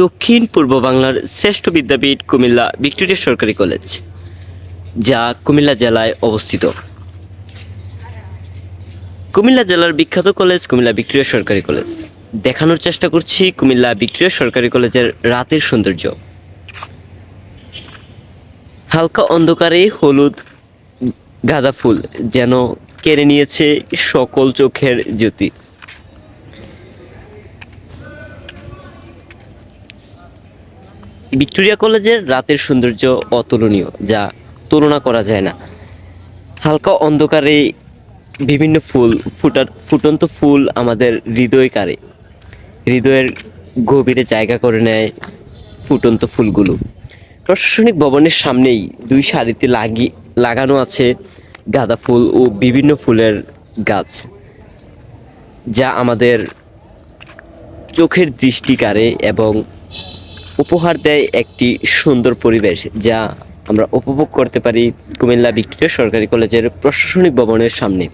দক্ষিণ পূর্ব বাংলার শ্রেষ্ঠ বিদ্যাপীঠ কুমিল্লা ভিক্টোরিয়া সরকারি কলেজ, যা কুমিল্লা জেলায় অবস্থিত। কুমিল্লা জেলার বিখ্যাত কলেজ কুমিল্লা ভিক্টোরিয়া সরকারি কলেজ। দেখানোর চেষ্টা করছি কুমিল্লা ভিক্টোরিয়া সরকারি কলেজের রাতের সৌন্দর্য। হালকা অন্ধকারে হলুদ গাঁদা ফুল যেন কেড়ে নিয়েছে সকল চোখের জ্যোতি। ভিক্টোরিয়া কলেজের রাতের সৌন্দর্য অতুলনীয়, যা তুলনা করা যায় না। হালকা অন্ধকারে বিভিন্ন ফুল, ফুটার, ফুটন্ত ফুল আমাদের হৃদয় কারে হৃদয়ের গভীরে জায়গা করে নেয় ফুটন্ত ফুলগুলো। প্রশাসনিক ভবনের সামনেই দুই সারিতে লাগি, লাগানো আছে গাঁদা ফুল ও বিভিন্ন ফুলের গাছ, যা আমাদের চোখের দৃষ্টি কাড়ে এবং উপহার দেয় একটি সুন্দর পরিবেশ যা আমরা উপভোগ করতে পারি কুমিল্লা ভিক্টোরিয়া সরকারি কলেজের প্রশাসনিক ভবনের সামনে।